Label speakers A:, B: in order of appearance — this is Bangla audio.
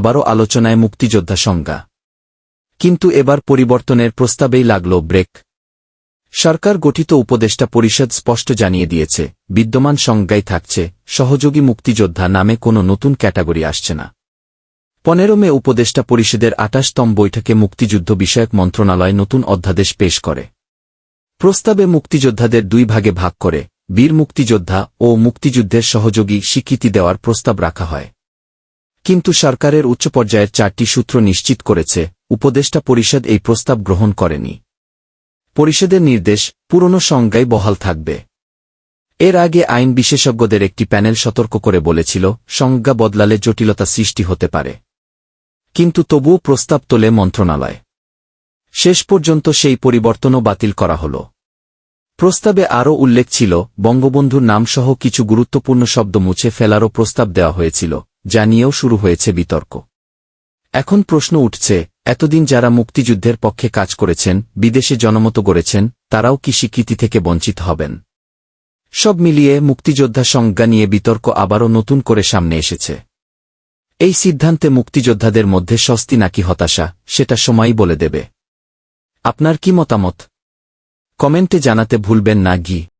A: আবারও আলোচনায় মুক্তিযোদ্ধা সংজ্ঞা। কিন্তু এবার পরিবর্তনের প্রস্তাবেই লাগল ব্রেক। সরকার গঠিত উপদেষ্টা পরিষদ স্পষ্ট জানিয়ে দিয়েছে, বিদ্যমান সংজ্ঞাই থাকছে, সহযোগী মুক্তিযোদ্ধা নামে কোনো নতুন ক্যাটাগরি আসছে না। পনেরো মে উপদেষ্টা পরিষদের আটাশতম বৈঠকে মুক্তিযুদ্ধ বিষয়ক মন্ত্রণালয় নতুন অধ্যাদেশ পেশ করে। প্রস্তাবে মুক্তিযোদ্ধাদের দুই ভাগে ভাগ করে, বীর মুক্তিযোদ্ধা ও মুক্তিযুদ্ধের সহযোগী স্বীকৃতি দেওয়ার প্রস্তাব রাখা হয়। কিন্তু সরকারের উচ্চ পর্যায়ের চারটি সূত্র নিশ্চিত করেছে, উপদেষ্টা পরিষদ এই প্রস্তাব গ্রহণ করেনি। পরিষদের নির্দেশ, পুরনো সংজ্ঞায় বহাল থাকবে। এর আগে আইন বিশেষজ্ঞদের একটি প্যানেল সতর্ক করে বলেছিল, সংজ্ঞা বদলালে জটিলতা সৃষ্টি হতে পারে। কিন্তু তবুও প্রস্তাব তোলে মন্ত্রণালয়। শেষ পর্যন্ত সেই পরিবর্তনও বাতিল করা হল। প্রস্তাবে আরও উল্লেখ ছিল, বঙ্গবন্ধুর নামসহ কিছু গুরুত্বপূর্ণ শব্দ মুছে ফেলারও প্রস্তাব দেওয়া হয়েছিল। যা নিয়েও শুরু হয়েছে বিতর্ক। এখন প্রশ্ন উঠছে, এতদিন যারা মুক্তিযুদ্ধের পক্ষে কাজ করেছেন, বিদেশে জনমত গড়েছেন, তারাও কি স্বীকৃতি থেকে বঞ্চিত হবেন? সব মিলিয়ে মুক্তিযোদ্ধা সংজ্ঞা নিয়ে বিতর্ক আবারও নতুন করে সামনে এসেছে। এই সিদ্ধান্তে মুক্তিযোদ্ধাদের মধ্যে স্বস্তি নাকি হতাশা, সেটা সময়ই বলে দেবে। আপনার কি মতামত? কমেন্টে জানাতে ভুলবেন না, গি।